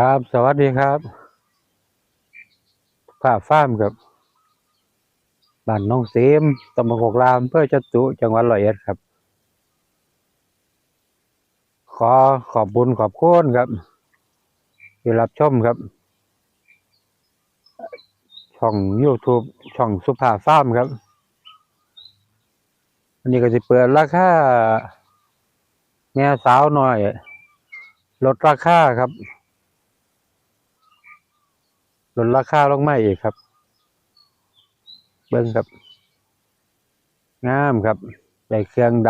ครับ สวัสดีครับผ้าฟ้ามกับบ้านน้องเสีมตำบลกกรามเพื่อจตุจังหวัดร้อยเอ็ดครับ ขอขอบบุญขอบคุณครับที่รับชมครับ ช่อง YouTube ช่องสุภาพฟ้ามครับ อันนี้ก็จะเปิดราคาแม่สาวหน่อย ลดราคาครับ ลดราคาลงมาอีกครับ เบิ้งครับ งามครับได้เครื่องด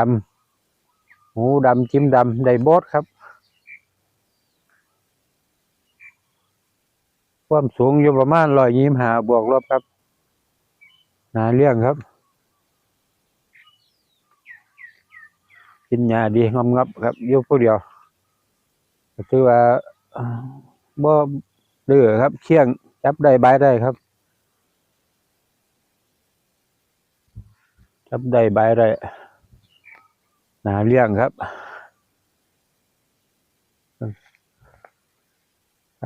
ำหูดำจิ้มดำได้โบดครับ ความสูงอยู่ประมาณร้อยยี่หาบวกลบครับหนาเลี้ยงครับ กินยาดีงอมงับครับอยู่ผู้เดียวคือว่าอ่าบ่ดื้อครับเคี่ยง จับได้ใบได้ครับ จับได้ใบได้หนาเลี้ยงครับไป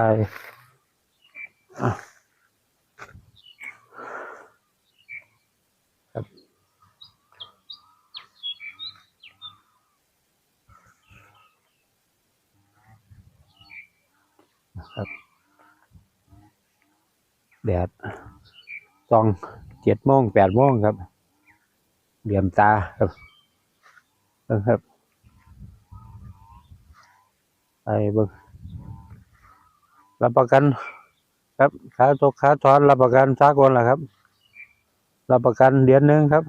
ครับ แดดสองเจ็ดโมงแปดโมงครับ เหลี่ยมตาครับเบิ่งครับไปบิ่งรับประกัน ครับขาตกขาถอนรับประกันสากลล่ะครับ รับประกันเดือนหนึ่งครับ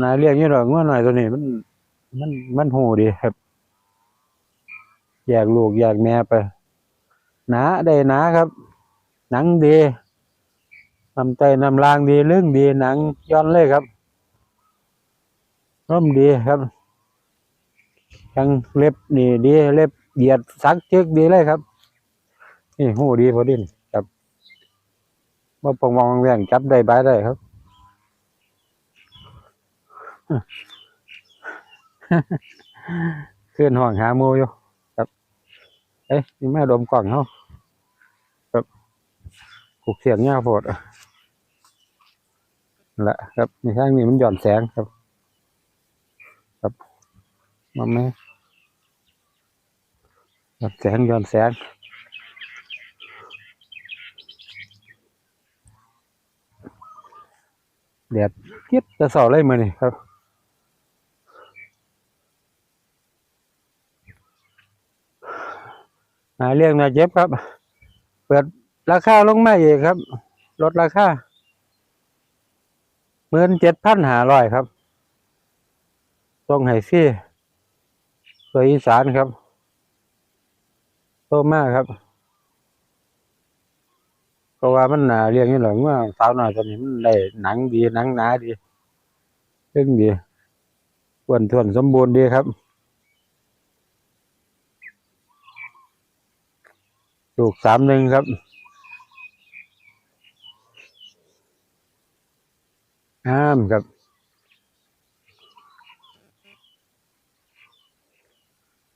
นายเรียกนี่หรอกว่าหน่อยตัวนี้มันมันมันหูดีครับแยากลูกแยากแม่ไป หนาได้หนาครับ หนังดีน้ำใจนำลางดีเรื่องดีหนังย้อนเลยครับร่มดีครับ ยังเล็บนี่ดีเล็บเหยียดสักเชือกดีเลยครับนี่หูดีพอดินครับว่าปงมองแหวงจับได้บายได้ครับขึ้นห้องหาโมอยู่ครับ เอ้ยนี่แม่ดมกล่องเขาครับ ผูกเสียงเงี้ยโพดละครับในข้างนี้มันหย่อนแสงครับ ครับมันไม่หย่อนแสงหย่อนแสงแดดเทียบจะสอเลยมือนี่ครับหาเรื่องนาเจ็บครับ เปิด ราคาลงมาอีกครับ ลดราคาหมื่นเจ็ดพันหาร้อยครับตรงไห้ฟี่เพื่ออีสานครับโตมากครับเพราะว่ามันหนาเรียงนี่หรอว่าสาวหน่อยตอนนี้มันได้หนังดีหนังหนาดีเรื่องดีอ้วนทวนสมบูรณ์ดีครับลูกสามหนึ่งครับามครับ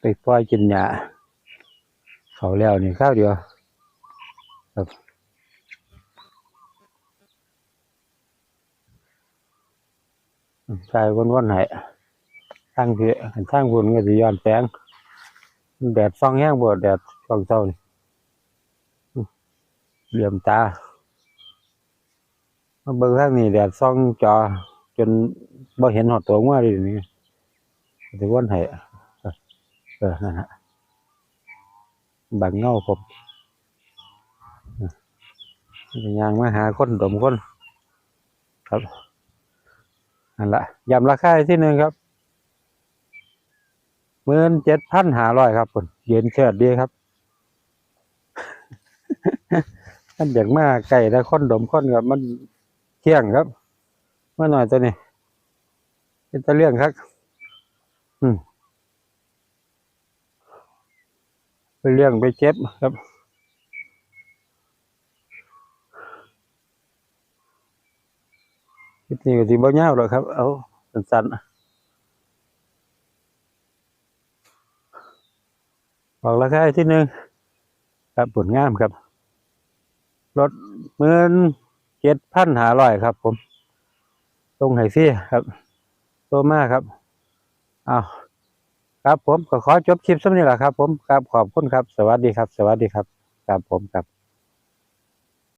ไปปล่อยกินหญ้าเขาแล้วนี่ข้าวเดียวครับใช่วนๆให้ทางเพี่ทางบุญก็สิย้อนแสงแดดส่องแห้งบ่แดดส่องเช้านี่เหลี่ยมตา มาเบิ่งทางนี้แดดส่องจอจนบ่เห็นหอดตัวงัวเลยนี่สิวนให้เออนั่นฮะบังเงาผมยางมาหาคนดมคน ครับนั่นละย้ำราคาที่หนึ่งครับหมื่นเจ็ดพันหาร้อยครับผมเย็นเชิดดีครับมันอยากมากไก่แล้วคนดมคนกับมัน เที่ยงครับเมื่อหน่อยตัวนี้เป็นตะเลี่ยงครับ อืมไปเลี้ยงไปเจ็บครับคลิปนี้ก็สิบ่ยาวหรอกครับ เอาสั้นบอกราคาที่หนึ่งครับผลงามครับ รถหมื่น เจ็ดพันหาร้อยครับ ผมตรงไหนซี่ครับโตมากครับอ้าวครับผมก็ขอจบคลิปสักนี้แหละครับ ผมครับขอบคุณครับ สวัสดีครับ สวัสดีครับครับผมครับ